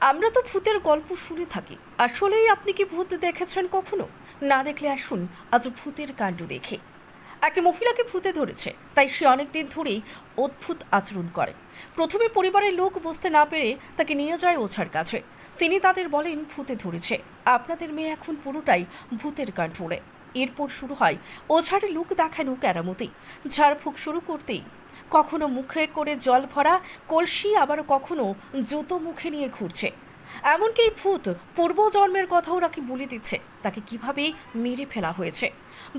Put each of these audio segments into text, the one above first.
আমরা তো ভূতের গল্প শুনে থাকি। আসলেই আপনি কি ভূত দেখেছেন কখনো? না দেখলে আসুন, আজ ভূতের কাণ্ড দেখে। এক মহিলাকে ভূতে ধরেছে, তাই সে অনেক দিন ধরেই অদ্ভুত আচরণ করে। প্রথমে পরিবারের লোক বুঝতে না পেরে তাকে নিয়ে যায় ওঝার কাছে। তিনি তাদের বলেন, ভূতে ধরেছে। আপনাদের মেয়ে এখন পুরোটাই ভূতের কাণ্ঠরে এরপর শুরু হয়, ওঝার লুক দেখানো কেরামতি ঝাড়ফুঁক শুরু করতেই কখনো মুখে করে জল ভরা, কলসি আবার কখনো জুতো মুখে নিয়ে ঘুরছে। এমনকি এই ভূত পূর্বজন্মের কথাও নাকি বলে দিচ্ছে, তাকে কীভাবে মেরে ফেলা হয়েছে।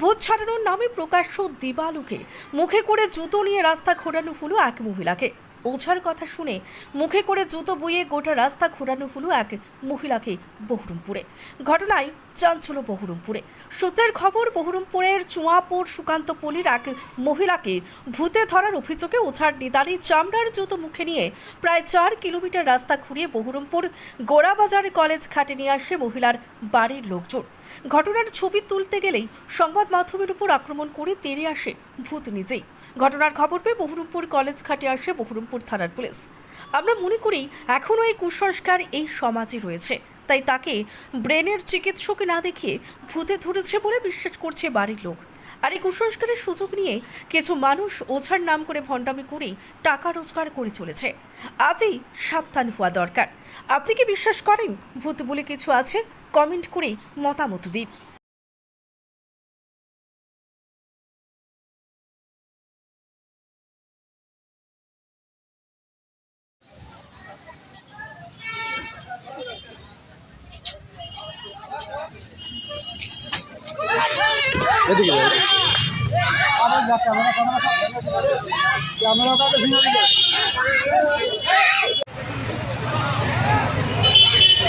ভূত ছাড়ানোর নামে প্রকাশ্য দিবালুকে মুখে করে জুতো নিয়ে রাস্তা ঘোরানো হলো এক মহিলাকে। ওঝার কথা শুনে মুখে করে জুতো বইয়ে গোটা রাস্তা ঘোরানো হলো এক মহিলাকে বহরমপুরে। ঘটনায় চাঞ্চল্য বহরমপুরে। সূত্রের খবর, বহরমপুরের চুয়াপুর সুকান্ত পল্লীর এক মহিলাকে ভূতে ধরার অভিযোগে ওঝার নিদালি চামড়ার জুতো মুখে নিয়ে প্রায় চার কিলোমিটার রাস্তা ঘুরিয়ে বহরমপুর গোড়াবাজার কলেজ ঘাটে নিয়ে আসে মহিলার বাড়ির লোকজন। ঘটনার ছবি তুলতে গেলেই সংবাদ মাধ্যমের উপর আক্রমণ করে তেড়ে আসে ভূত নিজেই। ঘটনার খবর পেয়ে বহরমপুর কলেজ ঘাটে আসে বহরমপুর থানার পুলিশ। আমরা মনে করি এখনও এই কুসংস্কার এই সমাজে রয়েছে। তাই তাকে ব্রেনের চিকিৎসক না দেখে ভূতে ধরেছে বলে বিশ্বাস করছে বাড়ির লোক। আর এই কুসংস্কারের সুযোগ নিয়ে কিছু মানুষ ওঝার নাম করে ভণ্ডামি করে টাকা রোজগার করে চলেছে। আজই সাবধান হওয়া দরকার। আপনি কি বিশ্বাস করেন ভূত বলে কিছু আছে? কমেন্ট করে মতামত দিন।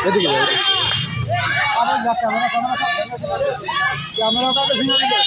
এদিকে এদিকে। ক্যামেরাটাকে ভেঙে দিলে